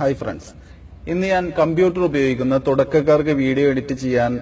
Hi friends ഇന്ന് ഞാൻ computer ഉപയോഗിക്കുന്ന തുടക്കക്കാർക്ക് വീഡിയോ എഡിറ്റ് ചെയ്യാൻ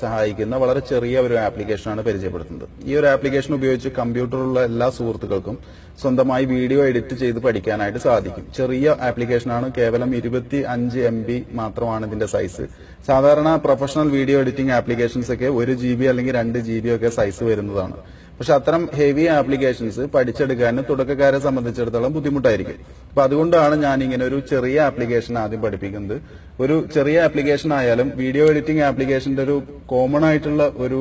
സഹായിക്കുന്ന വളരെ ചെറിയ ഒരു ആപ്ലിക്കേഷനാണ് പരിചയപ്പെടുത്തുന്നത്. ഈ ഒരു ആപ്ലിക്കേഷൻ ഉപയോഗിച്ച് കമ്പ്യൂട്ടറിലുള്ള എല്ലാ സുഹൃത്തുക്കൾക്കും സ്വന്തമായി വീഡിയോ എഡിറ്റ് ചെയ്ത് പഠിക്കാനായിട്ട് സാധിക്കും. ചെറിയ ആപ്ലിക്കേഷനാണ് കേവലം ഇരുപത്തി അഞ്ച് എം ബി മാത്രമാണ് ഇതിന്റെ സൈസ് സാധാരണ പ്രൊഫഷണൽ വീഡിയോ എഡിറ്റിംഗ് ആപ്ലിക്കേഷൻസ് ഒക്കെ ഒരു ജി ബി അല്ലെങ്കിൽ രണ്ട് ജി ബി ഒക്കെ സൈസ് വരുന്നതാണ്. പക്ഷെ അത്തരം ഹെവി ആപ്ലിക്കേഷൻസ് പഠിച്ചെടുക്കാൻ തുടക്കക്കാരെ സംബന്ധിച്ചിടത്തോളം ബുദ്ധിമുട്ടായിരിക്കും. അപ്പൊ അതുകൊണ്ടാണ് ഞാൻ ഇങ്ങനെ ഒരു ചെറിയ ആപ്ലിക്കേഷൻ ആദ്യം പഠിപ്പിക്കുന്നത്. ഒരു ചെറിയ ആപ്ലിക്കേഷൻ ആയാലും വീഡിയോ എഡിറ്റിംഗ് ആപ്ലിക്കേഷന്റെ ഒരു കോമൺ ആയിട്ടുള്ള ഒരു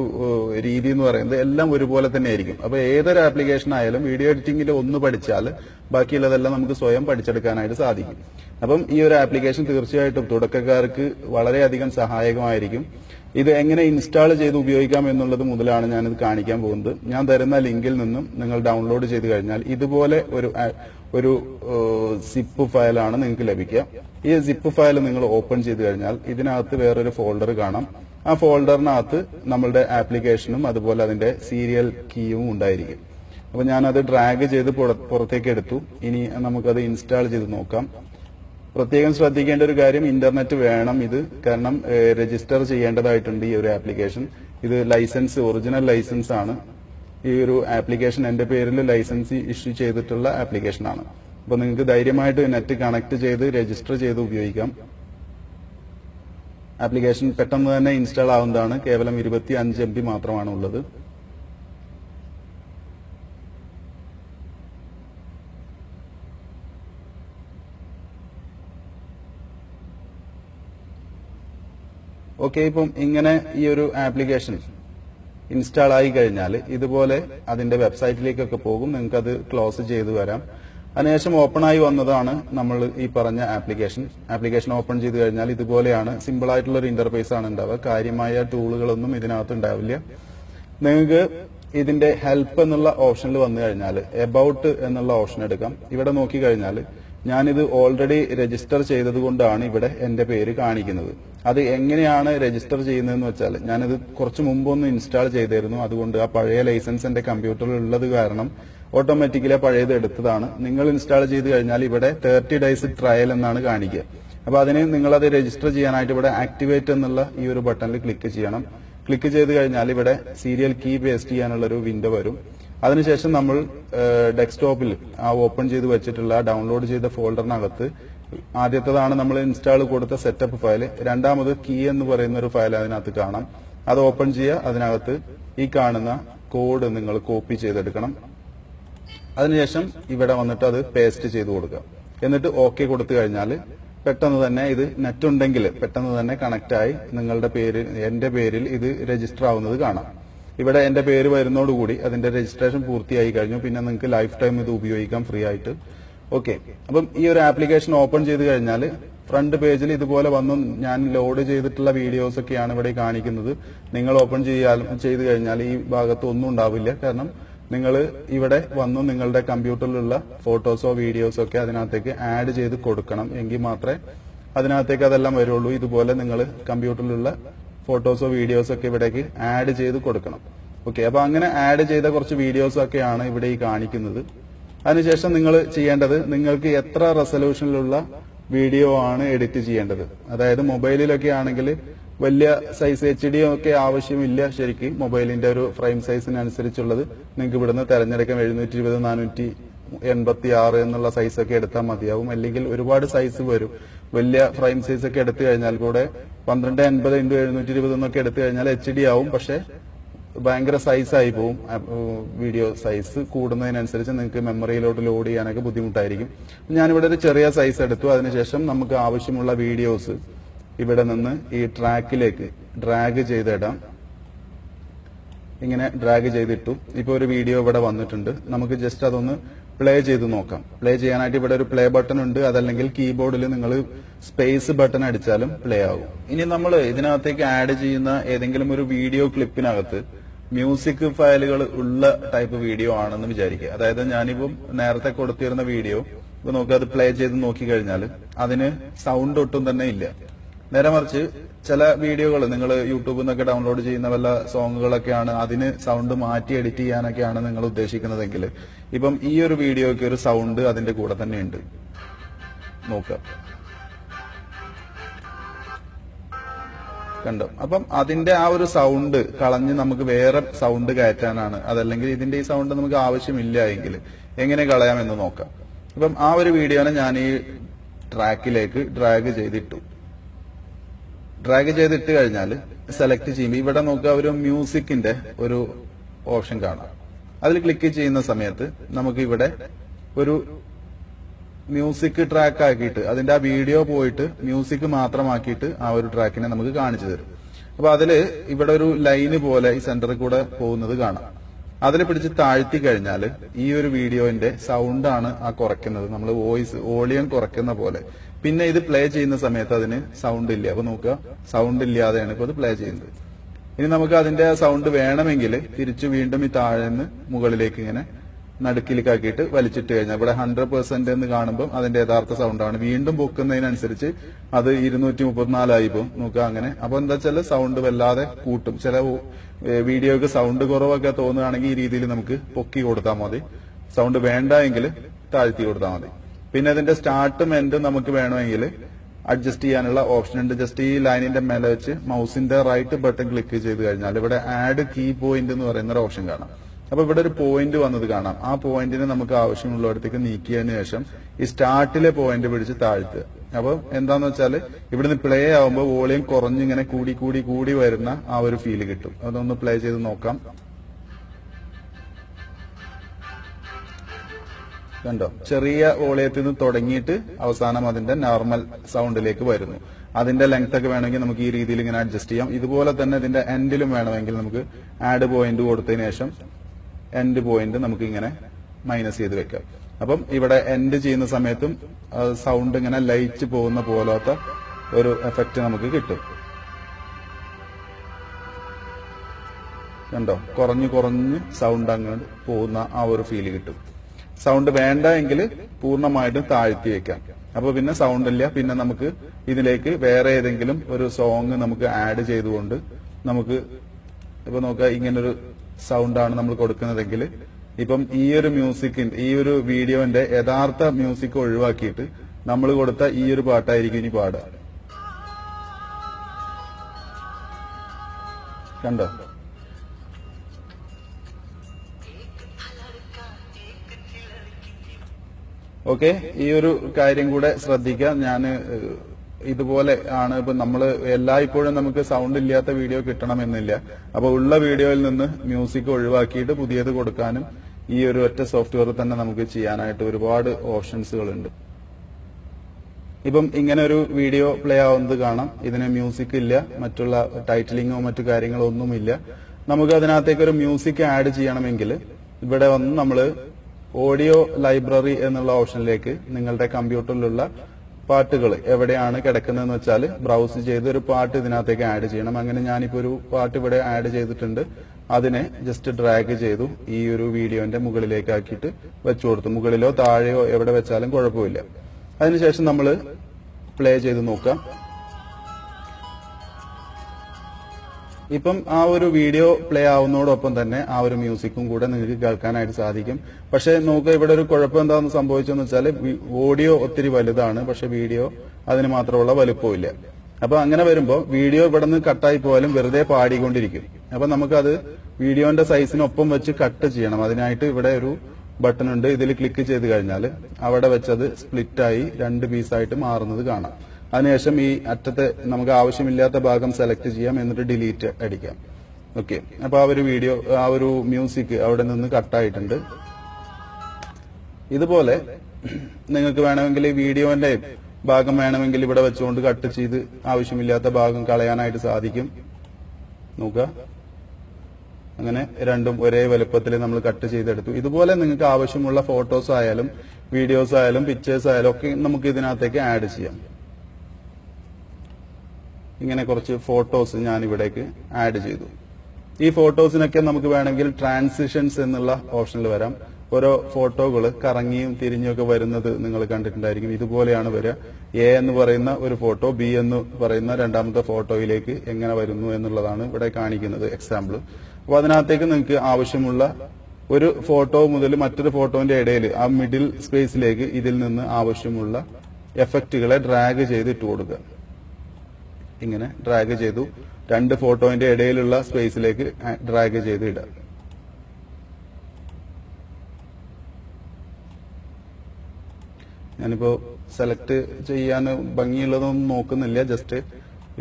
രീതി എന്ന് പറയുന്നത് എല്ലാം ഒരുപോലെ തന്നെ ആയിരിക്കും അപ്പൊ ഏതൊരു ആപ്ലിക്കേഷൻ ആയാലും വീഡിയോ എഡിറ്റിംഗിൽ ഒന്ന് പഠിച്ചാൽ ബാക്കിയുള്ളതെല്ലാം നമുക്ക് സ്വയം പഠിച്ചെടുക്കാനായിട്ട് സാധിക്കും. അപ്പം ഈ ഒരു ആപ്ലിക്കേഷൻ തീർച്ചയായിട്ടും തുടക്കക്കാർക്ക് വളരെയധികം സഹായകമായിരിക്കും. ഇത് എങ്ങനെ ഇൻസ്റ്റാൾ ചെയ്ത് ഉപയോഗിക്കാം എന്നുള്ളത് മുതലാണ് ഞാനിത് കാണിക്കാൻ പോകുന്നത്. ഞാൻ തരുന്ന ലിങ്കിൽ നിന്നും നിങ്ങൾ ഡൗൺലോഡ് ചെയ്ത് കഴിഞ്ഞാൽ ഇതുപോലെ ഒരു ഒരു സിപ്പ് ഫയലാണ് നിങ്ങൾക്ക് ലഭിക്കുക. ഈ സിപ്പ് ഫയൽ നിങ്ങൾ ഓപ്പൺ ചെയ്ത് കഴിഞ്ഞാൽ ഇതിനകത്ത് വേറൊരു ഫോൾഡർ കാണാം. ആ ഫോൾഡറിനകത്ത് നമ്മളുടെ ആപ്ലിക്കേഷനും അതുപോലെ അതിന്റെ സീരിയൽ കീയും ഉണ്ടായിരിക്കും. അപ്പൊ ഞാനത് ഡ്രാഗ് ചെയ്ത് പുറത്തേക്ക് എടുത്തു. ഇനി നമുക്കത് ഇൻസ്റ്റാൾ ചെയ്ത് നോക്കാം. പ്രത്യേകം ശ്രദ്ധിക്കേണ്ട ഒരു കാര്യം ഇന്റർനെറ്റ് വേണം ഇത്. കാരണം രജിസ്റ്റർ ചെയ്യേണ്ടതായിട്ടുണ്ട് ഈ ഒരു ആപ്ലിക്കേഷൻ ഇത് ലൈസൻസ് ഒറിജിനൽ ലൈസൻസ് ആണ്. ഈ ഒരു ആപ്ലിക്കേഷൻ എന്റെ പേരിൽ ലൈസൻസ് ഇഷ്യൂ ചെയ്തിട്ടുള്ള ആപ്ലിക്കേഷൻ ആണ്. അപ്പൊ നിങ്ങൾക്ക് ധൈര്യമായിട്ട് നെറ്റ് കണക്ട് ചെയ്ത് രജിസ്റ്റർ ചെയ്ത് ഉപയോഗിക്കാം. ആപ്ലിക്കേഷൻ പെട്ടെന്ന് തന്നെ ഇൻസ്റ്റാൾ ആവുന്നതാണ്. കേവലം ഇരുപത്തി അഞ്ച് എം ബി മാത്രമാണ് ഉള്ളത് ഓക്കെ ഇപ്പം ഇങ്ങനെ ഈ ഒരു ആപ്ലിക്കേഷൻ ഇൻസ്റ്റാൾ ആയി കഴിഞ്ഞാൽ ഇതുപോലെ അതിന്റെ വെബ്സൈറ്റിലേക്കൊക്കെ പോകും. നിങ്ങൾക്ക് അത് ക്ലോസ് ചെയ്തു വരാം. അതിനുശേഷം ഓപ്പൺ ആയി വന്നതാണ് നമ്മൾ ഈ പറഞ്ഞ ആപ്ലിക്കേഷൻ. ആപ്ലിക്കേഷൻ ഓപ്പൺ ചെയ്ത് കഴിഞ്ഞാൽ ഇതുപോലെയാണ്. സിമ്പിൾ ആയിട്ടുള്ള ഒരു ഇന്റർഫേസ് ആണ് ഉണ്ടാവുക. കാര്യമായ ടൂളുകളൊന്നും ഇതിനകത്ത് ഉണ്ടാവില്ല. നിങ്ങൾക്ക് ഇതിന്റെ ഹെൽപ്പ് എന്നുള്ള ഓപ്ഷനിൽ വന്നു കഴിഞ്ഞാൽ എബൌട്ട് എന്നുള്ള ഓപ്ഷൻ എടുക്കാം. ഇവിടെ നോക്കി കഴിഞ്ഞാൽ ഞാനിത് ഓൾറെഡി രജിസ്റ്റർ ചെയ്തതുകൊണ്ടാണ് ഇവിടെ എന്റെ പേര് കാണിക്കുന്നത്. അത് എങ്ങനെയാണ് രജിസ്റ്റർ ചെയ്യുന്നതെന്ന് വെച്ചാൽ ഞാനിത് കുറച്ച് മുമ്പൊന്ന് ഇൻസ്റ്റാൾ ചെയ്തിരുന്നു. അതുകൊണ്ട് ആ പഴയ ലൈസൻസ് എന്റെ കമ്പ്യൂട്ടറിൽ ഉള്ളത് കാരണം ഓട്ടോമാറ്റിക്കലി പഴയത് എടുത്തതാണ്. നിങ്ങൾ ഇൻസ്റ്റാൾ ചെയ്ത് കഴിഞ്ഞാൽ ഇവിടെ തേർട്ടി ഡേയ്സ് ട്രയൽ എന്നാണ് കാണിക്കുക. അപ്പോൾ അതിന് നിങ്ങളത് രജിസ്റ്റർ ചെയ്യാനായിട്ട് ഇവിടെ ആക്ടിവേറ്റ് എന്നുള്ള ഈ ഒരു ബട്ടണിൽ ക്ലിക്ക് ചെയ്യണം. ക്ലിക്ക് ചെയ്ത് കഴിഞ്ഞാൽ ഇവിടെ സീരിയൽ കീ പേസ്റ്റ് ചെയ്യാനുള്ള ഒരു വിൻഡോ വരും. അതിനുശേഷം നമ്മൾ ഡെസ്ക്ടോപ്പിൽ ആ ഓപ്പൺ ചെയ്ത് വെച്ചിട്ടുള്ള ഡൗൺലോഡ് ചെയ്ത ഫോൾഡറിനകത്ത് ആദ്യത്തേതാണ് നമ്മൾ ഇൻസ്റ്റാൾ കൊടുത്ത സെറ്റപ്പ് ഫയൽ രണ്ടാമത് കീ എന്ന് പറയുന്ന ഒരു ഫയൽ അതിനകത്ത് കാണാം. അത് ഓപ്പൺ ചെയ്യുക. അതിനകത്ത് ഈ കാണുന്ന കോഡ് നിങ്ങൾ കോപ്പി ചെയ്തെടുക്കണം. അതിനുശേഷം ഇവിടെ വന്നിട്ട് അത് പേസ്റ്റ് ചെയ്ത് കൊടുക്കുക. എന്നിട്ട് ഓക്കെ കൊടുത്തു കഴിഞ്ഞാൽ പെട്ടെന്ന് തന്നെ ഇത് നെറ്റ് ഉണ്ടെങ്കിൽ പെട്ടെന്ന് തന്നെ കണക്റ്റായി നിങ്ങളുടെ പേര് എന്റെ പേരിൽ ഇത് രജിസ്റ്റർ ആവുന്നത് കാണാം. ഇവിടെ എന്റെ പേര് വരുന്നതോടുകൂടി അതിന്റെ രജിസ്ട്രേഷൻ പൂർത്തിയായി കഴിഞ്ഞു. പിന്നെ നിങ്ങൾക്ക് ലൈഫ് ടൈം ഇത് ഉപയോഗിക്കാം ഫ്രീ ആയിട്ട്. ഓക്കെ അപ്പം ഈ ഒരു ആപ്ലിക്കേഷൻ ഓപ്പൺ ചെയ്ത് കഴിഞ്ഞാൽ ഫ്രണ്ട് പേജിൽ ഇതുപോലെ വന്നു. ഞാൻ ലോഡ് ചെയ്തിട്ടുള്ള വീഡിയോസ് ഒക്കെയാണ് ഇവിടെ കാണിക്കുന്നത്. നിങ്ങൾ ഓപ്പൺ ചെയ്യാൻ ചെയ്ത് കഴിഞ്ഞാൽ ഈ ഭാഗത്ത് ഒന്നും ഉണ്ടാവില്ല. കാരണം നിങ്ങൾ ഇവിടെ വന്നു നിങ്ങളുടെ കമ്പ്യൂട്ടറിലുള്ള ഫോട്ടോസോ വീഡിയോസോ ഒക്കെ അതിനകത്തേക്ക് ആഡ് ചെയ്ത് കൊടുക്കണം. എങ്കിൽ മാത്രമേ അതിനകത്തേക്ക് അതെല്ലാം വരുള്ളൂ. ഇതുപോലെ നിങ്ങൾ കമ്പ്യൂട്ടറിലുള്ള ഫോട്ടോസോ വീഡിയോസോ ഒക്കെ ഇവിടേക്ക് ആഡ് ചെയ്ത് കൊടുക്കണം. ഓക്കെ അപ്പൊ അങ്ങനെ ആഡ് ചെയ്ത കുറച്ച് വീഡിയോസ് ഒക്കെയാണ് ഇവിടെ ഈ കാണിക്കുന്നത്. അതിനുശേഷം നിങ്ങൾ ചെയ്യേണ്ടത് നിങ്ങൾക്ക് എത്ര റെസൊല്യൂഷനിലുള്ള വീഡിയോ ആണ് എഡിറ്റ് ചെയ്യേണ്ടത്. അതായത് മൊബൈലിലൊക്കെ ആണെങ്കിൽ വലിയ സൈസ് എച്ച് ഡി ഒക്കെ ആവശ്യമില്ല ശരിക്കും. മൊബൈലിന്റെ ഒരു ഫ്രെയിം സൈസിനനുസരിച്ചുള്ളത് നിങ്ങൾക്ക് ഇവിടുന്ന് തെരഞ്ഞെടുക്കാം. എഴുന്നൂറ്റി ഇരുപത് നാനൂറ്റി എൺപത്തി ആറ് എന്നുള്ള സൈസ് ഒക്കെ എടുത്താൽ മതിയാവും. അല്ലെങ്കിൽ ഒരുപാട് സൈസ് വരും. വലിയ ഫ്രെയിം സൈസ് ഒക്കെ എടുത്തു കഴിഞ്ഞാൽ കൂടെ പന്ത്രണ്ട് അൻപത് ഇന്റു എഴുന്നൂറ്റി ഇരുപത് എന്നൊക്കെ എടുത്തു കഴിഞ്ഞാൽ എച്ച് ഡി ആവും. പക്ഷെ ഭയങ്കര ആയി പോവും. വീഡിയോ സൈസ് കൂടുന്നതിനനുസരിച്ച് നിങ്ങൾക്ക് മെമ്മറിയിലോട്ട് ലോഡ് ചെയ്യാനൊക്കെ ബുദ്ധിമുട്ടായിരിക്കും. ഞാനിവിടെ ഒരു ചെറിയ സൈസ് എടുത്തു. അതിനുശേഷം നമുക്ക് ആവശ്യമുള്ള വീഡിയോസ് ഇവിടെ നിന്ന് ഈ ട്രാക്കിലേക്ക് ഡ്രാഗ് ചെയ്തിടാം. ഇങ്ങനെ ഡ്രാഗ് ചെയ്തിട്ടു. ഇപ്പൊ ഒരു വീഡിയോ ഇവിടെ വന്നിട്ടുണ്ട്. നമുക്ക് ജസ്റ്റ് അതൊന്ന് പ്ലേ ചെയ്ത് നോക്കാം. പ്ലേ ചെയ്യാനായിട്ട് ഇവിടെ ഒരു പ്ലേ ബട്ടൺ ഉണ്ട്. അതല്ലെങ്കിൽ കീബോർഡിൽ നിങ്ങൾ സ്പേസ് ബട്ടൺ അടിച്ചാലും പ്ലേ ആകും ഇനി നമ്മൾ ഇതിനകത്തേക്ക് ആഡ് ചെയ്യുന്ന ഏതെങ്കിലും ഒരു വീഡിയോ ക്ലിപ്പിനകത്ത് മ്യൂസിക് ഫയലുകൾ ഉള്ള ടൈപ്പ് വീഡിയോ ആണെന്ന് വിചാരിക്കുക. അതായത് ഞാനിപ്പം നേരത്തെ കൊടുത്തിരുന്ന വീഡിയോ ഇപ്പൊ നോക്കുക അത് പ്ലേ ചെയ്ത് നോക്കി കഴിഞ്ഞാൽ അതിന് സൗണ്ട് ഒട്ടും തന്നെ ഇല്ല. നേരെ മറിച്ച് ചില വീഡിയോകൾ നിങ്ങൾ യൂട്യൂബിൽ നിന്നൊക്കെ ഡൗൺലോഡ് ചെയ്യുന്ന വല്ല സോങ്ങുകളൊക്കെയാണ് അതിന് സൗണ്ട് മാറ്റി എഡിറ്റ് ചെയ്യാനൊക്കെയാണ് നിങ്ങൾ ഉദ്ദേശിക്കുന്നതെങ്കിൽ ഇപ്പം ഈ ഒരു വീഡിയോയ്ക്ക് ഒരു സൗണ്ട് അതിന്റെ കൂടെ തന്നെ ഉണ്ട്. നോക്കുക കണ്ടോ? അപ്പം അതിന്റെ ആ ഒരു സൗണ്ട് കളഞ്ഞ് നമുക്ക് വേറെ സൗണ്ട് കയറ്റാനാണ്. അതല്ലെങ്കിൽ ഇതിന്റെ ഈ സൗണ്ട് നമുക്ക് ആവശ്യമില്ല എങ്കിൽ എങ്ങനെ കളയാമെന്ന് നോക്കാം. ഇപ്പം ആ ഒരു വീഡിയോനെ ഞാൻ ഈ ട്രാക്കിലേക്ക് ഡ്രാഗ് ചെയ്തിട്ടു. ഡ്രാഗ് ചെയ്തിട്ട് കഴിഞ്ഞാൽ സെലക്ട് ചെയ്യുമ്പോൾ ഇവിടെ നോക്കുക ഒരു മ്യൂസിക്കിന്റെ ഒരു ഓപ്ഷൻ കാണാം. അതിൽ ക്ലിക്ക് ചെയ്യുന്ന സമയത്ത് നമുക്ക് ഇവിടെ ഒരു മ്യൂസിക് ട്രാക്ക് ആക്കിയിട്ട് അതിന്റെ ആ വീഡിയോ പോയിട്ട് മ്യൂസിക് മാത്രമാക്കിയിട്ട് ആ ഒരു ട്രാക്കിനെ നമുക്ക് കാണിച്ചു തരും. അപ്പൊ അതിൽ ഇവിടെ ഒരു ലൈന് പോലെ ഈ സെന്ററിൽ കൂടെ പോകുന്നത് കാണാം. അതിൽ പിടിച്ച് താഴ്ത്തി കഴിഞ്ഞാൽ ഈ ഒരു വീഡിയോന്റെ സൗണ്ട് ആണ് ആ കുറയ്ക്കുന്നത്. നമ്മൾ വോയിസ് വോളിയം കുറയ്ക്കുന്ന പോലെ. പിന്നെ ഇത് പ്ലേ ചെയ്യുന്ന സമയത്ത് അതിന് സൗണ്ട് ഇല്ല. അപ്പൊ നോക്കുക സൗണ്ട് ഇല്ലാതെയാണ് ഇപ്പൊ അത് പ്ലേ ചെയ്യുന്നത്. ഇനി നമുക്ക് അതിന്റെ സൗണ്ട് വേണമെങ്കിൽ തിരിച്ചു വീണ്ടും ഈ താഴെ നിന്ന് മുകളിലേക്ക് ഇങ്ങനെ നടുക്കിലേക്കാക്കിയിട്ട് വലിച്ചിട്ട് കഴിഞ്ഞാൽ. ഇവിടെ ഹൺഡ്രഡ് പെർസെന്റ് എന്ന് കാണുമ്പോൾ അതിന്റെ യഥാർത്ഥ സൗണ്ടാണ് വീണ്ടും പൊക്കുന്നതിനനുസരിച്ച് അത് ഇരുന്നൂറ്റി മുപ്പത്തിനാലായി പോകും. നോക്കുക അങ്ങനെ. അപ്പൊ എന്താ വെച്ചാൽ സൗണ്ട് വല്ലാതെ കൂട്ടും. ചില വീഡിയോക്ക് സൗണ്ട് കുറവൊക്കെ തോന്നുകയാണെങ്കിൽ ഈ രീതിയിൽ നമുക്ക് പൊക്കി കൊടുത്താൽ മതി. സൗണ്ട് വേണ്ട എങ്കിൽ താഴ്ത്തി കൊടുത്താൽ മതി. പിന്നെ അതിന്റെ സ്റ്റാർട്ടും എൻഡും നമുക്ക് വേണമെങ്കിൽ അഡ്ജസ്റ്റ് ചെയ്യാനുള്ള ഓപ്ഷൻ ഉണ്ട്. ജസ്റ്റ് ഈ ലൈനിന്റെ മേലെ വെച്ച് മൗസിന്റെ റൈറ്റ് ബട്ടൺ ക്ലിക്ക് ചെയ്ത് കഴിഞ്ഞാൽ ഇവിടെ ആഡ് കീ പോയിന്റ് എന്ന് പറയുന്ന ഒരു ഓപ്ഷൻ കാണാം. അപ്പൊ ഇവിടെ ഒരു പോയിന്റ് വന്നത് കാണാം. ആ പോയിന്റിനെ നമുക്ക് ആവശ്യമുള്ളിടത്തേക്ക് നീക്കിയതിനു ശേഷം ഈ സ്റ്റാർട്ടിലെ പോയിന്റ് പിടിച്ച് താഴ്ത്തുക. അപ്പൊ എന്താന്ന് വെച്ചാൽ ഇവിടുന്ന് പ്ലേ ആവുമ്പോൾ വോളിയം കുറഞ്ഞിങ്ങനെ കൂടി കൂടി കൂടി വരുന്ന ആ ഒരു ഫീൽ കിട്ടും. അതൊന്ന് പ്ലേ ചെയ്ത് നോക്കാം. കണ്ടോ? ചെറിയ വോളിയത്തിൽ നിന്ന് തുടങ്ങിയിട്ട് അവസാനം അതിന്റെ നോർമൽ സൗണ്ടിലേക്ക് വരുന്നു. അതിന്റെ ലെങ്ത് ഒക്കെ വേണമെങ്കിൽ നമുക്ക് ഈ രീതിയിൽ ഇങ്ങനെ അഡ്ജസ്റ്റ് ചെയ്യാം. ഇതുപോലെ തന്നെ ഇതിന്റെ എൻഡിലും വേണമെങ്കിൽ നമുക്ക് ആഡ് പോയിന്റ് കൊടുത്തതിന് ശേഷം എൻഡ് പോയിന്റ് നമുക്ക് ഇങ്ങനെ മൈനസ് ചെയ്ത് വെക്കാം. അപ്പം ഇവിടെ എൻഡ് ചെയ്യുന്ന സമയത്തും സൗണ്ട് ഇങ്ങനെ ലൈറ്റ് പോകുന്ന പോലത്തെ ഒരു എഫക്റ്റ് നമുക്ക് കിട്ടും. കണ്ടോ? കുറഞ്ഞു കുറഞ്ഞ് സൗണ്ട് അങ്ങോട്ട് പോകുന്ന ആ ഒരു ഫീൽ കിട്ടും. സൗണ്ട് വേണ്ട എങ്കിൽ പൂർണമായിട്ടും താഴ്ത്തി വെക്കാം. അപ്പൊ പിന്നെ സൗണ്ട് ഇല്ല. പിന്നെ നമുക്ക് ഇതിലേക്ക് വേറെ ഏതെങ്കിലും ഒരു സോങ് നമുക്ക് ആഡ് ചെയ്തുകൊണ്ട് നമുക്ക് ഇപ്പൊ നോക്കുക ഇങ്ങനൊരു സൗണ്ടാണ് നമ്മൾ കൊടുക്കുന്നതെങ്കിൽ ഇപ്പം ഈ ഒരു മ്യൂസിക്കിൻ ഈ ഒരു വീഡിയോന്റെ യഥാർത്ഥ മ്യൂസിക് ഒഴിവാക്കിയിട്ട് നമ്മൾ കൊടുത്ത ഈ ഒരു പാട്ടായിരിക്കും ഇനി പാടുക. കണ്ടോ? ഓക്കെ ഈ ഒരു കാര്യം കൂടെ ശ്രദ്ധിക്കാം ഞാൻ ഇതുപോലെ ആണ്. ഇപ്പൊ നമ്മൾ എല്ലായ്പ്പോഴും നമുക്ക് സൗണ്ട് ഇല്ലാത്ത വീഡിയോ കിട്ടണമെന്നില്ല. അപ്പൊ ഉള്ള വീഡിയോയിൽ നിന്ന് മ്യൂസിക് ഒഴിവാക്കിയിട്ട് പുതിയത് കൊടുക്കാനും ഈ ഒരു ഒറ്റ സോഫ്റ്റ്വെയർ തന്നെ നമുക്ക് ചെയ്യാനായിട്ട് ഒരുപാട് ഓപ്ഷൻസുകൾ ഉണ്ട് ഇപ്പം ഇങ്ങനെ ഒരു വീഡിയോ പ്ലേ ആവുന്നത് കാണാം. ഇതിന് മ്യൂസിക് ഇല്ല. മറ്റുള്ള ടൈറ്റിലിങ്ങോ മറ്റു കാര്യങ്ങളോ ഒന്നുമില്ല. നമുക്ക് അതിനകത്തേക്ക് ഒരു മ്യൂസിക് ആഡ് ചെയ്യണമെങ്കിൽ ഇവിടെ വന്ന് നമ്മൾ ഓഡിയോ ലൈബ്രറി എന്നുള്ള ഓപ്ഷനിലേക്ക് നിങ്ങളുടെ കമ്പ്യൂട്ടറിലുള്ള പാട്ടുകൾ എവിടെയാണ് കിടക്കുന്നതെന്ന് വെച്ചാൽ ബ്രൗസ് ചെയ്ത് ഒരു പാട്ട് ഇതിനകത്തേക്ക് ആഡ് ചെയ്യണം. അങ്ങനെ ഞാനിപ്പോ ഒരു പാട്ട് ഇവിടെ ആഡ് ചെയ്തിട്ടുണ്ട്. അതിനെ ജസ്റ്റ് ഡ്രാഗ് ചെയ്തു ഈ ഒരു വീഡിയോന്റെ മുകളിലേക്ക് ആക്കിയിട്ട് വെച്ചു കൊടുത്തു. മുകളിലോ താഴെയോ എവിടെ വെച്ചാലും കുഴപ്പമില്ല. അതിനുശേഷം നമ്മൾ പ്ലേ ചെയ്ത് നോക്കാം. ഇപ്പം ആ ഒരു വീഡിയോ പ്ലേ ആവുന്നതോടൊപ്പം തന്നെ ആ ഒരു മ്യൂസിക്കും കൂടെ നിങ്ങൾക്ക് കേൾക്കാനായിട്ട് സാധിക്കും. പക്ഷെ നോക്കുക ഇവിടെ ഒരു കുഴപ്പം എന്താണെന്ന് സംഭവിച്ചെന്ന് വെച്ചാൽ ഓഡിയോ ഒത്തിരി വലുതാണ്. പക്ഷെ വീഡിയോ അതിന് മാത്രമുള്ള വലുപ്പമില്ല. അപ്പൊ അങ്ങനെ വരുമ്പോൾ വീഡിയോ ഇവിടെ നിന്ന് കട്ടായി പോയാലും വെറുതെ പാടിക്കൊണ്ടിരിക്കും. അപ്പൊ നമുക്കത് വീഡിയോന്റെ സൈസിനൊപ്പം വെച്ച് കട്ട് ചെയ്യണം. അതിനായിട്ട് ഇവിടെ ഒരു ബട്ടൺ ഉണ്ട്. ഇതിൽ ക്ലിക്ക് ചെയ്ത് കഴിഞ്ഞാൽ അവിടെ വെച്ചത് സ്പ്ലിറ്റായി രണ്ട് പീസായിട്ട് മാറുന്നത് കാണാം. അതിനുശേഷം ഈ അറ്റത്തെ നമുക്ക് ആവശ്യമില്ലാത്ത ഭാഗം സെലക്ട് ചെയ്യാം എന്നിട്ട് ഡിലീറ്റ് അടിക്കാം. ഓക്കെ അപ്പൊ ആ ഒരു വീഡിയോ ആ ഒരു മ്യൂസിക് അവിടെ നിന്ന് കട്ടായിട്ടുണ്ട് ഇതുപോലെ നിങ്ങൾക്ക് വേണമെങ്കിൽ ഈ വീഡിയോന്റെ ഭാഗം വേണമെങ്കിൽ ഇവിടെ വെച്ചുകൊണ്ട് കട്ട് ചെയ്ത് ആവശ്യമില്ലാത്ത ഭാഗം കളയാനായിട്ട് സാധിക്കും. നോക്കുക. അങ്ങനെ രണ്ടും ഒരേ വലുപ്പത്തിൽ നമ്മൾ കട്ട് ചെയ്തെടുത്തു. ഇതുപോലെ നിങ്ങൾക്ക് ആവശ്യമുള്ള ഫോട്ടോസ് ആയാലും വീഡിയോസ് ആയാലും പിക്ചേഴ്സ് ആയാലും ഒക്കെ നമുക്ക് ഇതിനകത്തേക്ക് ആഡ് ചെയ്യാം. ഇങ്ങനെ കുറച്ച് ഫോട്ടോസ് ഞാൻ ഇവിടേക്ക് ആഡ് ചെയ്തു. ഈ ഫോട്ടോസിനൊക്കെ നമുക്ക് വേണമെങ്കിൽ ട്രാൻസിഷൻസ് എന്നുള്ള ഓപ്ഷനിൽ വരാം. ഓരോ ഫോട്ടോകൾ കറങ്ങിയും തിരിഞ്ഞൊക്കെ വരുന്നത് നിങ്ങൾ കണ്ടിട്ടുണ്ടായിരിക്കും. ഇതുപോലെയാണ് വരിക. എ എന്ന് പറയുന്ന ഒരു ഫോട്ടോ ബി എന്ന് പറയുന്ന രണ്ടാമത്തെ ഫോട്ടോയിലേക്ക് എങ്ങനെ വരുന്നു എന്നുള്ളതാണ് ഇവിടെ കാണിക്കുന്നത് എക്സാമ്പിൾ അപ്പൊ അതിനകത്തേക്ക് നിങ്ങൾക്ക് ആവശ്യമുള്ള ഒരു ഫോട്ടോ മുതൽ മറ്റൊരു ഫോട്ടോന്റെ ഇടയിൽ ആ മിഡിൽ സ്പേസിലേക്ക് ഇതിൽ നിന്ന് ആവശ്യമുള്ള എഫക്റ്റുകളെ ഡ്രാഗ് ചെയ്ത് ഇട്ട് കൊടുക്കുക. ഇങ്ങനെ ഡ്രാഗ് ചെയ്തു. രണ്ട് ഫോട്ടോയിന്റെ ഇടയിലുള്ള സ്പേസിലേക്ക് ഡ്രാഗ് ചെയ്ത് ഇടാം ഞാനിപ്പോ സെലക്ട് ചെയ്യാൻ ഭംഗിയുള്ളതൊന്നും നോക്കുന്നില്ല. ജസ്റ്റ്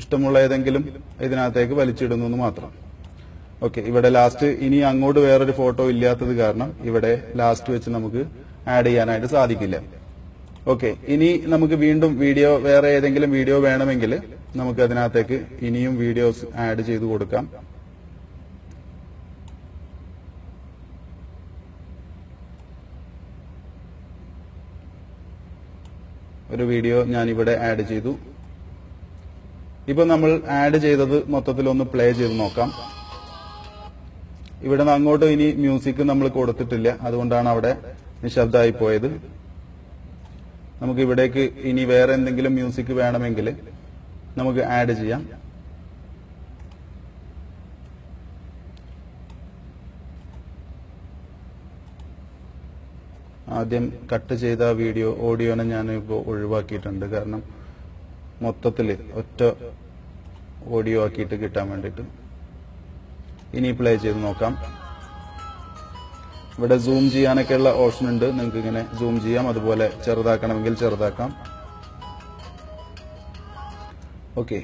ഇഷ്ടമുള്ള ഏതെങ്കിലും ഇതിനകത്തേക്ക് വലിച്ചിടുന്നു എന്ന് മാത്രം. ഓക്കെ ഇവിടെ ലാസ്റ്റ് ഇനി അങ്ങോട്ട് വേറൊരു ഫോട്ടോ ഇല്ലാത്തത് കാരണം ഇവിടെ ലാസ്റ്റ് വെച്ച് നമുക്ക് ആഡ് ചെയ്യാനായിട്ട് സാധിക്കില്ല. ഓക്കെ ഇനി നമുക്ക് വീണ്ടും വീഡിയോ വേറെ ഏതെങ്കിലും വീഡിയോ വേണമെങ്കിൽ നമുക്ക് അതിനകത്തേക്ക് ഇനിയും വീഡിയോസ് ആഡ് ചെയ്ത് കൊടുക്കാം. ഒരു വീഡിയോ ഞാൻ ഇവിടെ ആഡ് ചെയ്തു. ഇപ്പൊ നമ്മൾ ആഡ് ചെയ്തത് മൊത്തത്തിൽ ഒന്ന് പ്ലേ ചെയ്ത് നോക്കാം. ഇവിടെ നിന്ന് അങ്ങോട്ട് ഇനി മ്യൂസിക് നമ്മൾ കൊടുത്തിട്ടില്ല. അതുകൊണ്ടാണ് അവിടെ നിശബ്ദമായി പോയത്. നമുക്ക് ഇവിടേക്ക് ഇനി വേറെ എന്തെങ്കിലും മ്യൂസിക് വേണമെങ്കിൽ നമുക്ക് ആഡ് ചെയ്യാം. ആദ്യം കട്ട് ചെയ്ത വീഡിയോ ഓഡിയോനെ ഞാൻ ഇപ്പോൾ ഒഴിവാക്കിയിട്ടുണ്ട്. കാരണം മൊത്തത്തിൽ ഒറ്റ ഓഡിയോ ആക്കിയിട്ട് കിട്ടാൻ വേണ്ടിയിട്ട്. ഇനി പ്ലേ ചെയ്ത് നോക്കാം. ഇവിടെ സൂം ചെയ്യാനൊക്കെയുള്ള ഓപ്ഷൻ ഉണ്ട്. നിങ്ങൾക്ക് ഇങ്ങനെ സൂം ചെയ്യാം. അതുപോലെ ചെറുതാക്കണമെങ്കിൽ ചെറുതാക്കാം. ഓക്കെ.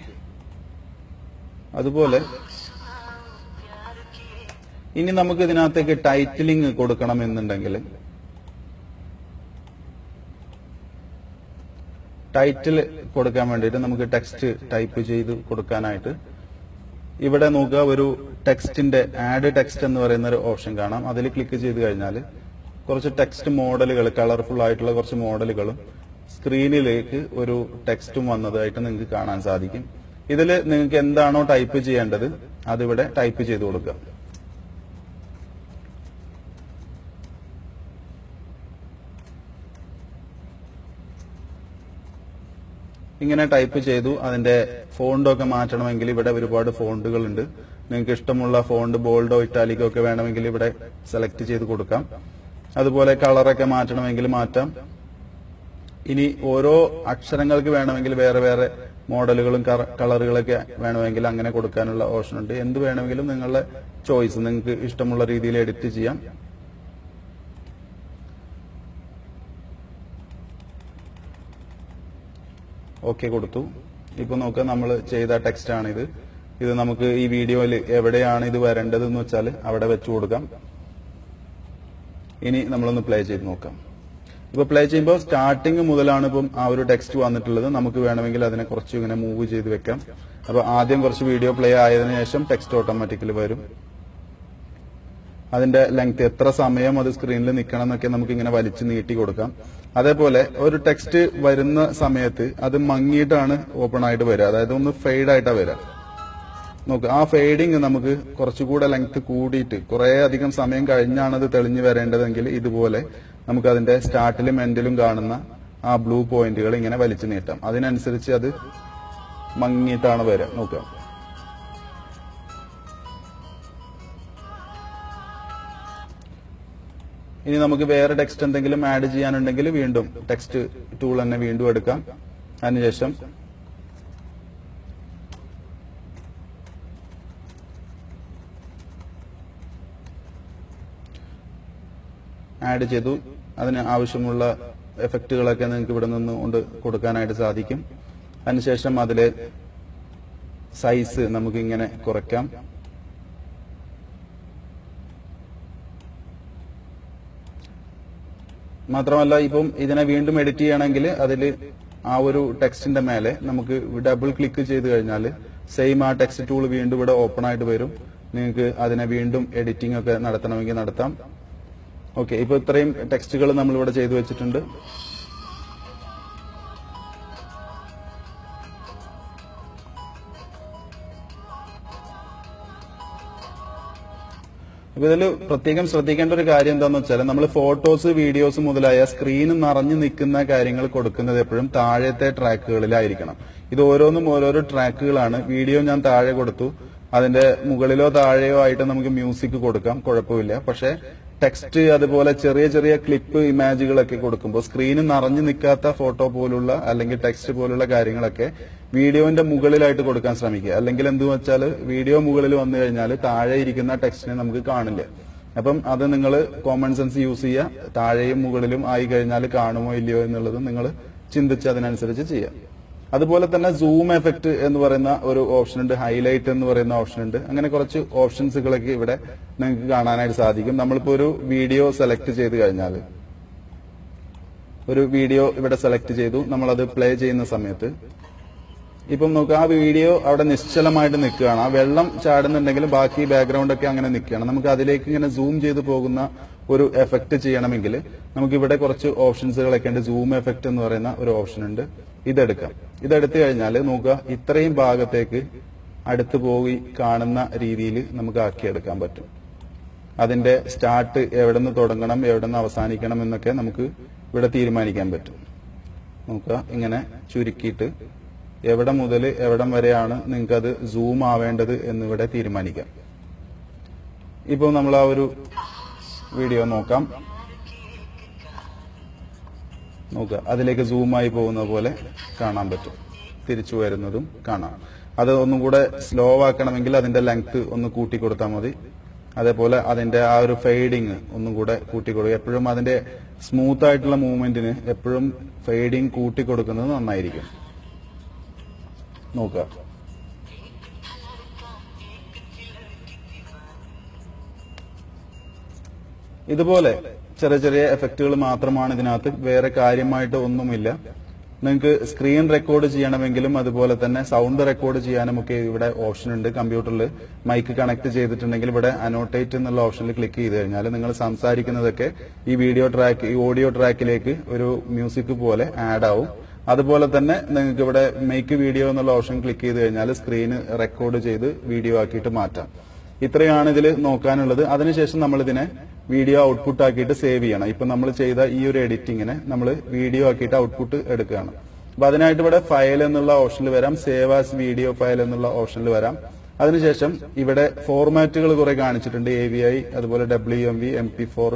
അതുപോലെ ഇനി നമുക്ക് ഇതിനകത്തേക്ക് ടൈറ്റിലിംഗ് കൊടുക്കണം എന്നുണ്ടെങ്കിൽ ടൈറ്റിൽ കൊടുക്കാൻ വേണ്ടിയിട്ട് നമുക്ക് ടെക്സ്റ്റ് ടൈപ്പ് ചെയ്ത് കൊടുക്കാനായിട്ട് ഇവിടെ നോക്കുക ഒരു ടെക്സ്റ്റിന്റെ ആഡ് ടെക്സ്റ്റ് എന്ന് പറയുന്ന ഒരു ഓപ്ഷൻ കാണാം. അതിൽ ക്ലിക്ക് ചെയ്ത് കഴിഞ്ഞാൽ കുറച്ച് ടെക്സ്റ്റ് മോഡലുകൾ കളർഫുൾ ആയിട്ടുള്ള കുറച്ച് മോഡലുകളും സ്ക്രീനിലേക്ക് ഒരു ടെക്സ്റ്റും വന്നതായിട്ട് നിങ്ങൾക്ക് കാണാൻ സാധിക്കും. ഇതിൽ നിങ്ങൾക്ക് എന്താണോ ടൈപ്പ് ചെയ്യേണ്ടത് അതിവിടെ ടൈപ്പ് ചെയ്ത് കൊടുക്കുക. ഇങ്ങനെ ടൈപ്പ് ചെയ്തു അതിന്റെ ഫോണ്ടൊക്കെ മാറ്റണമെങ്കിൽ ഇവിടെ ഒരുപാട് ഫോണ്ടുകൾ ഉണ്ട് നിങ്ങൾക്ക് ഇഷ്ടമുള്ള ഫോണ്ട് ബോൾഡോ ഇറ്റാലിക്കോ ഒക്കെ വേണമെങ്കിൽ ഇവിടെ സെലക്ട് ചെയ്ത് കൊടുക്കാം. അതുപോലെ കളറൊക്കെ മാറ്റണമെങ്കിൽ മാറ്റാം. ഇനി ഓരോ അക്ഷരങ്ങൾക്ക് വേണമെങ്കിൽ വേറെ വേറെ മോഡലുകളും കളറുകളൊക്കെ വേണമെങ്കിൽ അങ്ങനെ കൊടുക്കാനുള്ള ഓപ്ഷൻ ഉണ്ട് എന്ത് വേണമെങ്കിലും നിങ്ങളുടെ ചോയ്സ് നിങ്ങൾക്ക് ഇഷ്ടമുള്ള രീതിയിൽ എഡിറ്റ് ചെയ്യാം. ഓക്കെ കൊടുത്തു. ഇപ്പൊ നോക്കുക നമ്മൾ ചെയ്ത ടെക്സ്റ്റ് ആണിത് ഇത് നമുക്ക് ഈ വീഡിയോയിൽ എവിടെയാണ് ഇത് വരേണ്ടത് എന്ന് വെച്ചാൽ അവിടെ വെച്ചു കൊടുക്കാം. ഇനി നമ്മളൊന്ന് പ്ലേ ചെയ്ത് നോക്കാം. ഇപ്പൊ പ്ലേ ചെയ്യുമ്പോൾ സ്റ്റാർട്ടിങ് മുതലാണ് ഇപ്പം ആ ഒരു ടെക്സ്റ്റ് വന്നിട്ടുള്ളത്. നമുക്ക് വേണമെങ്കിൽ അതിനെ കുറച്ച് ഇങ്ങനെ മൂവ് ചെയ്ത് വെക്കാം. അപ്പൊ ആദ്യം കുറച്ച് വീഡിയോ പ്ലേ ആയതിനു ശേഷം ടെക്സ്റ്റ് ഓട്ടോമാറ്റിക്കലി വരും. അതിന്റെ ലെങ്ത് എത്ര സമയം അത് സ്ക്രീനിൽ നിൽക്കണം എന്നൊക്കെ നമുക്ക് ഇങ്ങനെ വലിച്ചു നീട്ടി കൊടുക്കാം. അതേപോലെ ഒരു ടെക്സ്റ്റ് വരുന്ന സമയത്ത് അത് മങ്ങിയിട്ടാണ് ഓപ്പൺ ആയിട്ട് വരിക. അതായത് ഒന്ന് ഫെയ്ഡ് ആയിട്ടാണ് വരിക. നോക്ക് ആ ഫെയ്ഡിങ് നമുക്ക് കുറച്ചുകൂടെ ലെങ്ത് കൂടിയിട്ട് കുറെ അധികം സമയം കഴിഞ്ഞാണ് അത് തെളിഞ്ഞു വരേണ്ടതെങ്കിൽ ഇതുപോലെ നമുക്ക് അതിന്റെ സ്റ്റാർട്ടിലും എൻഡിലും കാണുന്ന ആ ബ്ലൂ പോയിന്റുകൾ ഇങ്ങനെ വലിച്ചു നീട്ടാം. അതിനനുസരിച്ച് അത് മങ്ങിയിട്ടാണ് വരിക. നോക്ക. ഇനി നമുക്ക് വേറെ ടെക്സ്റ്റ് എന്തെങ്കിലും ആഡ് ചെയ്യാനുണ്ടെങ്കിൽ വീണ്ടും ടെക്സ്റ്റ് ടൂൾ തന്നെ വീണ്ടും എടുക്കാം. അതിനുശേഷം ആഡ് ചെയ്തു. അതിന് ആവശ്യമുള്ള എഫക്റ്റുകളൊക്കെ നിങ്ങൾക്ക് ഇവിടെ നിന്ന് കൊണ്ട് കൊടുക്കാനായിട്ട് സാധിക്കും. അതിനുശേഷം അതിലെ സൈസ് നമുക്കിങ്ങനെ കുറയ്ക്കാം. മാത്രമല്ല ഇപ്പം ഇതിനെ വീണ്ടും എഡിറ്റ് ചെയ്യണമെങ്കിൽ അതിൽ ആ ഒരു ടെക്സ്റ്റിന്റെ മേലെ നമുക്ക് ഡബിൾ ക്ലിക്ക് ചെയ്ത് കഴിഞ്ഞാൽ സെയിം ആ ടെക്സ്റ്റ് ടൂൾ വീണ്ടും ഇവിടെ ഓപ്പൺ ആയിട്ട് വരും. നിങ്ങൾക്ക് അതിനെ വീണ്ടും എഡിറ്റിംഗ് ഒക്കെ നടത്തണമെങ്കിൽ നടത്താം. ഓക്കെ ഇപ്പൊ ഇത്രയും ടെക്സ്റ്റുകൾ നമ്മളിവിടെ ചെയ്തു വെച്ചിട്ടുണ്ട്. അപ്പൊ ഇതിൽ പ്രത്യേകം ശ്രദ്ധിക്കേണ്ട ഒരു കാര്യം എന്താന്ന് വെച്ചാൽ നമ്മൾ ഫോട്ടോസ് വീഡിയോസ് മുതലായ സ്ക്രീൻ നിറഞ്ഞു നിൽക്കുന്ന കാര്യങ്ങൾ കൊടുക്കുന്നത് എപ്പോഴും താഴത്തെ ട്രാക്കുകളിലായിരിക്കണം. ഇത് ഓരോന്നും ഓരോരോ ട്രാക്കുകളാണ്. വീഡിയോ ഞാൻ താഴെ കൊടുത്തു. അതിന്റെ മുകളിലോ താഴെയോ ആയിട്ട് നമുക്ക് മ്യൂസിക് കൊടുക്കാം. കുഴപ്പമില്ല. പക്ഷെ ടെക്സ്റ്റ് അതുപോലെ ചെറിയ ചെറിയ ക്ലിപ്പ് ഇമേജുകളൊക്കെ കൊടുക്കുമ്പോൾ സ്ക്രീന് നിറഞ്ഞു നിൽക്കാത്ത ഫോട്ടോ പോലുള്ള അല്ലെങ്കിൽ ടെക്സ്റ്റ് പോലുള്ള കാര്യങ്ങളൊക്കെ വീഡിയോന്റെ മുകളിലായിട്ട് കൊടുക്കാൻ ശ്രമിക്കുക. അല്ലെങ്കിൽ എന്ത് വെച്ചാൽ വീഡിയോ മുകളിൽ വന്നു കഴിഞ്ഞാൽ താഴെ ഇരിക്കുന്ന ടെക്സ്റ്റിനെ നമുക്ക് കാണില്ല. അപ്പം അത് നിങ്ങൾ കോമൺ സെൻസ് യൂസ് ചെയ്യുക. താഴെയും മുകളിലും ആയി കഴിഞ്ഞാൽ കാണുമോ ഇല്ലയോ എന്നുള്ളത് നിങ്ങൾ ചിന്തിച്ച് അതിനനുസരിച്ച് ചെയ്യാം അതുപോലെ തന്നെ സൂം എഫക്ട് എന്ന് പറയുന്ന ഒരു ഓപ്ഷൻ ഉണ്ട്. ഹൈലൈറ്റ് എന്ന് പറയുന്ന ഓപ്ഷൻ ഉണ്ട്. അങ്ങനെ കുറച്ച് ഓപ്ഷൻസുകളൊക്കെ ഇവിടെ നിങ്ങൾക്ക് കാണാനായിട്ട് സാധിക്കും. നമ്മളിപ്പോ ഒരു വീഡിയോ സെലക്ട് ചെയ്ത് കഴിഞ്ഞാൽ ഒരു വീഡിയോ ഇവിടെ സെലക്ട് ചെയ്തു. നമ്മളത് പ്ലേ ചെയ്യുന്ന സമയത്ത്. ഇപ്പം നോക്കുക ആ വീഡിയോ അവിടെ നിശ്ചലമായിട്ട് നിൽക്കുകയാണ്. ആ വെള്ളം ചാടുന്നുണ്ടെങ്കിൽ ബാക്കി ബാക്ക്ഗ്രൗണ്ട് ഒക്കെ അങ്ങനെ നിൽക്കുകയാണ്. നമുക്ക് അതിലേക്ക് ഇങ്ങനെ സൂം ചെയ്ത് പോകുന്ന ഒരു എഫക്റ്റ് ചെയ്യണമെങ്കിൽ നമുക്ക് ഇവിടെ കുറച്ച് ഓപ്ഷൻസുകളൊക്കെ ഉണ്ട്. സൂം എഫക്ട് എന്ന് പറയുന്ന ഒരു ഓപ്ഷൻ ഉണ്ട്. ഇതെടുക്കാം. ഇതെടുത്തു കഴിഞ്ഞാൽ നോക്കുക ഇത്രയും ഭാഗത്തേക്ക് അടുത്ത് പോയി കാണുന്ന രീതിയിൽ നമുക്ക് ആക്കിയെടുക്കാൻ പറ്റും. അതിന്റെ സ്റ്റാർട്ട് എവിടെ നിന്ന് തുടങ്ങണം എവിടെ നിന്ന് അവസാനിക്കണം എന്നൊക്കെ നമുക്ക് ഇവിടെ തീരുമാനിക്കാൻ പറ്റും. നോക്കുക ഇങ്ങനെ ചുരുക്കിയിട്ട് എവിടെ മുതൽ എവിടം വരെയാണ് നിങ്ങൾക്ക് അത് സൂം ആവേണ്ടത് എന്നിവിടെ തീരുമാനിക്കാം. ഇപ്പോൾ നമ്മൾ ആ ഒരു വീഡിയോ നോക്കാം. നോക്കുക അതിലേക്ക് സൂമായി പോകുന്ന പോലെ കാണാൻ പറ്റും. തിരിച്ചു വരുന്നതും കാണാം. അത് ഒന്നും കൂടെ സ്ലോ ആക്കണമെങ്കിൽ അതിന്റെ ലെങ്ത് ഒന്ന് കൂട്ടി കൊടുത്താൽ മതി. അതേപോലെ അതിന്റെ ആ ഒരു ഫെയ്ഡിങ് ഒന്നും കൂടെ കൂട്ടിക്കൊടുക്കുക. എപ്പോഴും അതിന്റെ സ്മൂത്ത് ആയിട്ടുള്ള മൂവ്മെന്റിന് എപ്പോഴും ഫെയ്ഡിങ് കൂട്ടിക്കൊടുക്കുന്നത് നന്നായിരിക്കും. നോക്കുക. ഇതുപോലെ ചെറിയ ചെറിയ എഫക്റ്റുകൾ മാത്രമാണ് ഇതിനകത്ത്. വേറെ കാര്യമായിട്ട് ഒന്നുമില്ല. നിങ്ങൾക്ക് സ്ക്രീൻ റെക്കോർഡ് ചെയ്യണമെങ്കിലും അതുപോലെ തന്നെ സൗണ്ട് റെക്കോർഡ് ചെയ്യാനും ഒക്കെ ഇവിടെ ഓപ്ഷൻ ഉണ്ട്. കമ്പ്യൂട്ടറിൽ മൈക്ക് കണക്ട് ചെയ്തിട്ടുണ്ടെങ്കിൽ ഇവിടെ അനോട്ടേറ്റ് എന്നുള്ള ഓപ്ഷനിൽ ക്ലിക്ക് ചെയ്ത് കഴിഞ്ഞാൽ നിങ്ങൾ സംസാരിക്കുന്നതൊക്കെ ഈ വീഡിയോ ട്രാക്ക് ഈ ഓഡിയോ ട്രാക്കിലേക്ക് ഒരു മ്യൂസിക് പോലെ ആഡ് ആവും. അതുപോലെ തന്നെ നിങ്ങൾക്ക് ഇവിടെ മേക്ക് വീഡിയോ എന്നുള്ള ഓപ്ഷൻ ക്ലിക്ക് ചെയ്ത് കഴിഞ്ഞാൽ സ്ക്രീന് റെക്കോർഡ് ചെയ്ത് വീഡിയോ ആക്കിയിട്ട് മാറ്റാം. ഇത്രയാണ് ഇതിൽ നോക്കാനുള്ളത്. അതിനുശേഷം നമ്മൾ ഇതിനെ വീഡിയോ ഔട്ട്പുട്ട് ആക്കിയിട്ട് സേവ് ചെയ്യണം. ഇപ്പൊ നമ്മൾ ചെയ്ത ഈ ഒരു എഡിറ്റിങ്ങിനെ നമ്മൾ വീഡിയോ ആക്കിയിട്ട് ഔട്ട്പുട്ട് എടുക്കുകയാണ്. അപ്പൊ അതിനായിട്ട് ഇവിടെ ഫയൽ എന്നുള്ള ഓപ്ഷനിൽ വരാം സേവ് ആസ് വീഡിയോ ഫയൽ എന്നുള്ള ഓപ്ഷനിൽ വരാം. അതിനുശേഷം ഇവിടെ ഫോർമാറ്റുകൾ കുറെ കാണിച്ചിട്ടുണ്ട് എ വി ഐ അതുപോലെ W M V M P four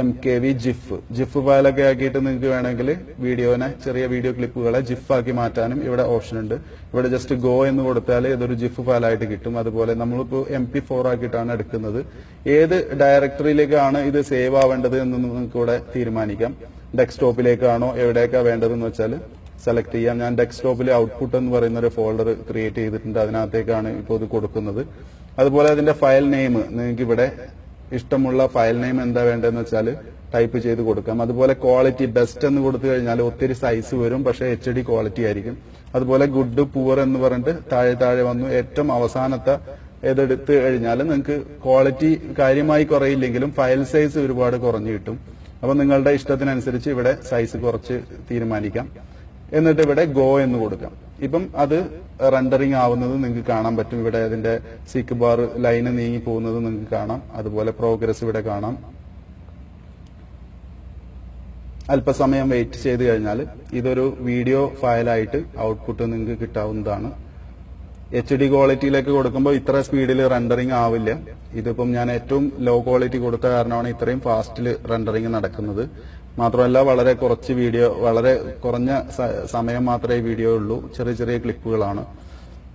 M K V gif. Gif ഫയലൊക്കെ ആക്കിയിട്ട് നിങ്ങൾക്ക് വേണമെങ്കിൽ വീഡിയോനെ ചെറിയ വീഡിയോ ക്ലിപ്പുകളെ ജിഫ് ആക്കി മാറ്റാനും ഇവിടെ ഓപ്ഷൻ ഉണ്ട്. ഇവിടെ ജസ്റ്റ് ഗോ എന്ന് കൊടുത്താൽ ഇതൊരു ജിഫ് ഫയലായിട്ട് കിട്ടും. അതുപോലെ നമ്മളിപ്പോൾ എം പി ഫോർ ആക്കിയിട്ടാണ് എടുക്കുന്നത്. ഏത് ഡയറക്ടറിയിലേക്കാണ് ഇത് സേവ് ആവേണ്ടത് എന്ന് നിങ്ങൾക്ക് ഇവിടെ തീരുമാനിക്കാം. ഡെസ്ക്ടോപ്പിലേക്കാണോ എവിടേക്കാണ് വേണ്ടതെന്ന് വെച്ചാൽ സെലക്ട് ചെയ്യാം. ഞാൻ ഡെസ്ക്ടോപ്പിൽ ഔട്ട്പുട്ട് എന്ന് പറയുന്ന ഒരു ഫോൾഡർ ക്രിയേറ്റ് ചെയ്തിട്ടുണ്ട്. അതിനകത്തേക്കാണ് ഇപ്പോൾ ഇത് കൊടുക്കുന്നത്. അതുപോലെ അതിന്റെ ഫയൽ നെയിം നിങ്ങൾക്ക് ഇവിടെ ഇഷ്ടമുള്ള ഫയൽ നെയിം എന്താ വേണ്ടതെന്ന് വെച്ചാൽ ടൈപ്പ് ചെയ്ത് കൊടുക്കാം. അതുപോലെ ക്വാളിറ്റി ബെസ്റ്റ് എന്ന് കൊടുത്തു കഴിഞ്ഞാൽ ഒത്തിരി സൈസ് വരും പക്ഷേ എച്ച് ഡി ക്വാളിറ്റി ആയിരിക്കും. അതുപോലെ ഗുഡ് പുവർ എന്ന് പറഞ്ഞിട്ട് താഴെ താഴെ വന്നു. ഏറ്റവും അവസാനത്തെ ഏതെടുത്ത് കഴിഞ്ഞാൽ നിങ്ങൾക്ക് ക്വാളിറ്റി കാര്യമായി കുറയില്ലെങ്കിലും ഫയൽ സൈസ് ഒരുപാട് കുറഞ്ഞു കിട്ടും. അപ്പൊ നിങ്ങളുടെ ഇഷ്ടത്തിനനുസരിച്ച് ഇവിടെ സൈസ് കുറച്ച് തീരുമാനിക്കാം. എന്നിട്ട് ഇവിടെ ഗോ എന്ന് കൊടുക്കാം. ഇപ്പം അത് റെൻഡറിങ് ആവുന്നത് നിങ്ങൾക്ക് കാണാൻ പറ്റും. ഇവിടെ അതിന്റെ സീക്ക് ബാർ ലൈന് നീങ്ങി പോകുന്നത് നിങ്ങൾക്ക് കാണാം. അതുപോലെ പ്രോഗ്രസ് ഇവിടെ കാണാം. അല്പസമയം വെയിറ്റ് ചെയ്ത് കഴിഞ്ഞാൽ ഇതൊരു വീഡിയോ ഫയലായിട്ട് ഔട്ട്പുട്ട് നിങ്ങൾക്ക് കിട്ടാവുന്നതാണ്. എച്ച് ഡി ക്വാളിറ്റിയിലേക്ക് കൊടുക്കുമ്പോൾ ഇത്ര സ്പീഡിൽ റെൻഡറിങ് ആവില്ല. ഇതിപ്പം ഞാൻ ഏറ്റവും ലോ ക്വാളിറ്റി കൊടുത്ത കാരണമാണ് ഇത്രയും ഫാസ്റ്റിൽ റെൻഡറിങ് നടക്കുന്നത്. മാത്രമല്ല വളരെ കുറച്ച് വീഡിയോ വളരെ കുറഞ്ഞ സമയം മാത്രമേ വീഡിയോ ഉള്ളൂ. ചെറിയ ചെറിയ ക്ലിപ്പുകളാണ്.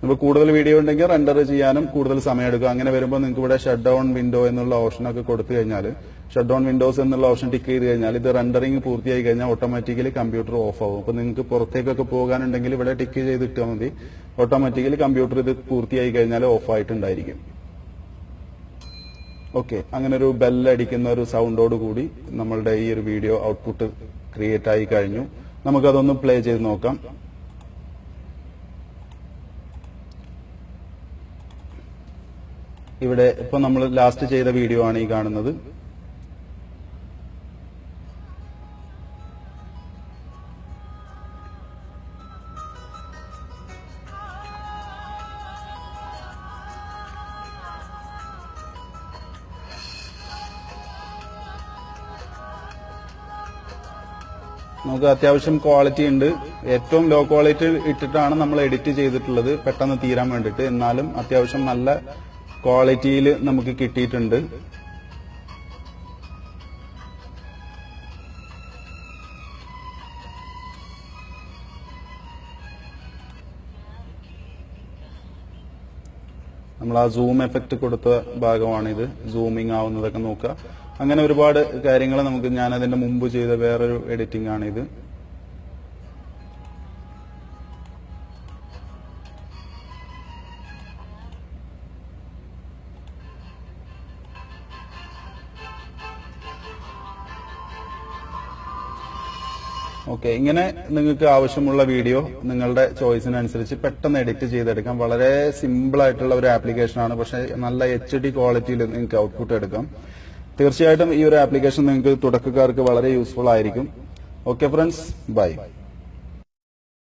ഇപ്പോൾ കൂടുതൽ വീഡിയോ ഉണ്ടെങ്കിൽ റെൻഡർ ചെയ്യാനും കൂടുതൽ സമയം എടുക്കും അങ്ങനെ വരുമ്പോൾ നിങ്ങൾക്ക് ഇവിടെ ഷട്ട് ഡൗൺ വിൻഡോ എന്നുള്ള ഓപ്ഷനൊക്കെ കൊടുത്തു കഴിഞ്ഞാൽ ഷട്ട് ഡൗൺ വിൻഡോസ് എന്നുള്ള ഓപ്ഷൻ ടിക്ക് ചെയ്ത് കഴിഞ്ഞാൽ ഇത് റെൻഡറിങ് പൂർത്തിയായി കഴിഞ്ഞാൽ ഓട്ടോമാറ്റിക്കലി കമ്പ്യൂട്ടർ ഓഫ് ആവും. അപ്പോൾ നിങ്ങൾക്ക് പുറത്തേക്കൊക്കെ പോകാനുണ്ടെങ്കിൽ ഇവിടെ ടിക്ക് ചെയ്തിട്ടാൽ മതി. ഓട്ടോമാറ്റിക്കലി കമ്പ്യൂട്ടർ ഇത് പൂർത്തിയായി കഴിഞ്ഞാൽ ഓഫ് ആയിട്ടുണ്ടായിരിക്കും. ഓക്കെ അങ്ങനെ ഒരു ബെല്ലടിക്കുന്ന ഒരു സൗണ്ടോട് കൂടി നമ്മളുടെ ഈ ഒരു വീഡിയോ ഔട്ട്പുട്ട് ക്രിയേറ്റ് ആയി കഴിഞ്ഞു. നമുക്കതൊന്ന് പ്ലേ ചെയ്ത് നോക്കാം. ഇവിടെ ഇപ്പൊ നമ്മൾ ലാസ്റ്റ് ചെയ്ത വീഡിയോ ആണ് ഈ കാണുന്നത്. നമുക്ക് അത്യാവശ്യം ക്വാളിറ്റി ഉണ്ട്. ഏറ്റവും ലോ ക്വാളിറ്റി ഇട്ടിട്ടാണ് നമ്മൾ എഡിറ്റ് ചെയ്തിട്ടുള്ളത്. പെട്ടെന്ന് തീരാൻ വേണ്ടിയിട്ട്. എന്നാലും അത്യാവശ്യം നല്ല ക്വാളിറ്റിയിൽ നമുക്ക് കിട്ടിയിട്ടുണ്ട്. നമ്മൾ ആ സൂം എഫക്റ്റ് കൊടുത്ത ഭാഗമാണിത്. സൂമിങ് ആവുന്നതൊക്കെ നോക്കുക. അങ്ങനെ ഒരുപാട് കാര്യങ്ങൾ നമുക്ക് ഞാൻ അതിന്റെ മുമ്പ് ചെയ്ത വേറൊരു എഡിറ്റിംഗ് ആണ് ഇത്. ഓക്കെ ഇങ്ങനെ നിങ്ങൾക്ക് ആവശ്യമുള്ള വീഡിയോ നിങ്ങളുടെ ചോയ്സിനനുസരിച്ച് പെട്ടെന്ന് എഡിറ്റ് ചെയ്തെടുക്കാം. വളരെ സിമ്പിൾ ആയിട്ടുള്ള ഒരു ആപ്ലിക്കേഷൻ ആണ്. പക്ഷെ നല്ല എച്ച് ഡി ക്വാളിറ്റിയിൽ നിങ്ങൾക്ക് ഔട്ട്പുട്ട് എടുക്കാം. തീർച്ചയായിട്ടും ഈ ഒരു ആപ്ലിക്കേഷൻ നിങ്ങൾക്ക് തുടക്കക്കാർക്ക് വളരെ യൂസ്ഫുൾ ആയിരിക്കും. Okay friends bye